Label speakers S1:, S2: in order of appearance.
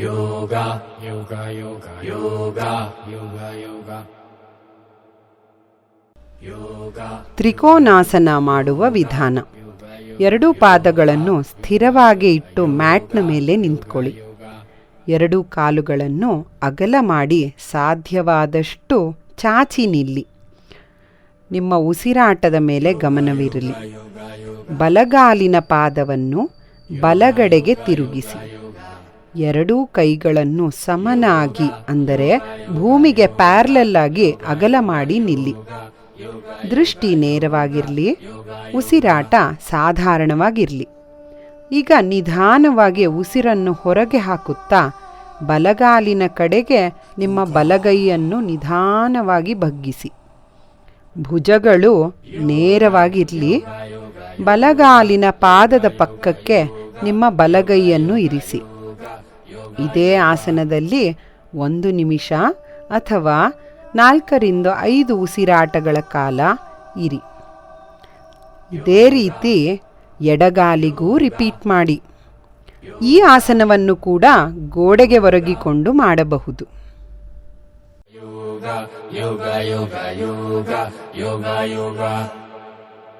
S1: yoga, yoga, yoga, yoga, yoga, yoga. Yoga,
S2: Trikonasana ಮಾಡುವ ವಿಧಾನ. ಎರಡೂ ಪಾದಗಳನ್ನು ಸ್ಥಿರವಾಗಿ ಇಟ್ಟು ಮ್ಯಾಟ್ನ ಮೇಲೆ ನಿಂತ್ಕೊಳ್ಳಿ. ಎರಡೂ ಕಾಲುಗಳನ್ನು ಅಗಲ ಮಾಡಿ ಸಾಧ್ಯವಾದಷ್ಟು ಚಾಚಿ ನಿಲ್ಲಿ. ನಿಮ್ಮ ಉಸಿರಾಟದ ಮೇಲೆ ಗಮನವಿರಲಿ. ಬಲಗಾಲಿನ ಪಾದವನ್ನು ಬಲಗಡೆಗೆ ತಿರುಗಿಸಿ. ಎರಡೂ ಕೈಗಳನ್ನು ಸಮನಾಗಿ, ಅಂದರೆ ಭೂಮಿಗೆ ಪ್ಯಾರ್ಲಲ್ ಆಗಿ ಅಗಲ ಮಾಡಿ ನಿಲ್ಲಿ. ದೃಷ್ಟಿ ನೇರವಾಗಿರಲಿ, ಉಸಿರಾಟ ಸಾಧಾರಣವಾಗಿರಲಿ. ಈಗ ನಿಧಾನವಾಗಿ ಉಸಿರನ್ನು ಹೊರಗೆ ಹಾಕುತ್ತಾ, ಬಲಗಾಲಿನ ಕಡೆಗೆ ನಿಮ್ಮ ಬಲಗೈಯನ್ನು ನಿಧಾನವಾಗಿ ಬಗ್ಗಿಸಿ. ಭುಜಗಳು ನೇರವಾಗಿರಲಿ, ಬಲಗಾಲಿನ ಪಾದದ ಪಕ್ಕಕ್ಕೆ ನಿಮ್ಮ ಬಲಗೈಯನ್ನು ಇರಿಸಿ. ಇದೇ ಆಸನದಲ್ಲಿ ಒಂದು ನಿಮಿಷ ಅಥವಾ ನಾಲ್ಕರಿಂದ ಐದು ಉಸಿರಾಟಗಳ ಕಾಲ ಇರಿ. ಇದೇ ರೀತಿ ಎಡಗಾಲಿಗೂ ರಿಪೀಟ್ ಮಾಡಿ. ಈ ಆಸನವನ್ನು ಕೂಡ ಗೋಡೆಗೆ ಒರಗಿಕೊಂಡು ಮಾಡಬಹುದು.
S1: ಯೋಗ ಯೋಗ ಯೋಗ ಯೋಗ ಯೋಗ yoga.